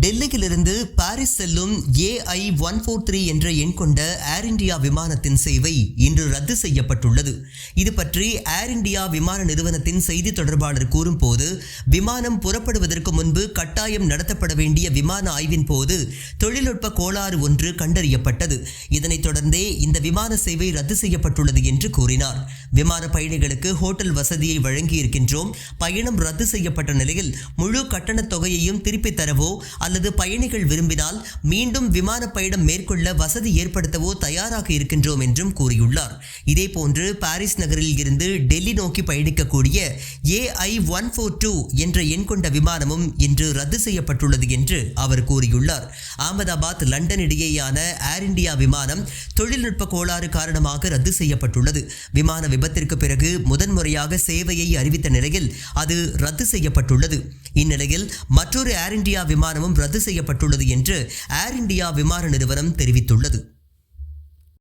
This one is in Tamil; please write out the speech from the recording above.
டெல்லியிலிருந்து பாரிஸ் செல்லும் ஏஐ ஒன் ஃபோர் த்ரீ என்ற எண் கொண்ட ஏர் இந்தியா விமானத்தின் சேவை இன்று ரத்து செய்யப்பட்டுள்ளது. இது பற்றி ஏர் இந்தியா விமான நிறுவனத்தின் செய்தி தொடர்பாளர் கூறும்போது விமானம் புறப்படுவதற்கு முன்பு கட்டாயம் நடத்தப்பட வேண்டிய விமான ஆய்வின் போது தொழில்நுட்ப கோளாறு ஒன்று கண்டறியப்பட்டது. இதனைத் தொடர்ந்தே இந்த விமான சேவை ரத்து செய்யப்பட்டுள்ளது என்று கூறினார். விமான பயணிகளுக்கு ஹோட்டல் வசதியை வழங்கி இருக்கின்றோம் பயணம் ரத்து செய்யப்பட்ட நிலையில் முழு கட்டணத் தொகையையும் திருப்பித் தரவோ அல்லது பயணிகள் விரும்பினால் மீண்டும் விமான பயணம் மேற்கொள்ள வசதி ஏற்படுத்தவோ தயாராக இருக்கின்றோம் என்றும் கூறியுள்ளார். இதேபோன்று பாரிஸ் நகரில் இருந்து டெல்லி நோக்கி பயணிக்கக்கூடிய ஏஐ ஒன் ஃபோர் டூ என்ற எண் கொண்ட விமானமும் இன்று ரத்து செய்யப்பட்டுள்ளது என்று அவர் கூறியுள்ளார். அகமதாபாத் லண்டன் இடையேயான ஏர் இந்தியா விமானம் தொழில்நுட்ப கோளாறு காரணமாக ரத்து செய்யப்பட்டுள்ளது. விமான விபத்திற்கு பிறகு முதன்முறையாக சேவையை அறிவித்த நிலையில் அது ரத்து செய்யப்பட்டுள்ளது. இந்நிலையில் மற்றொரு ஏர் இந்தியா விமானமும் ரத்து செய்யப்பட்டுள்ளது என்று ஏர் இந்தியா விமான நிறுவனம் தெரிவித்துள்ளது.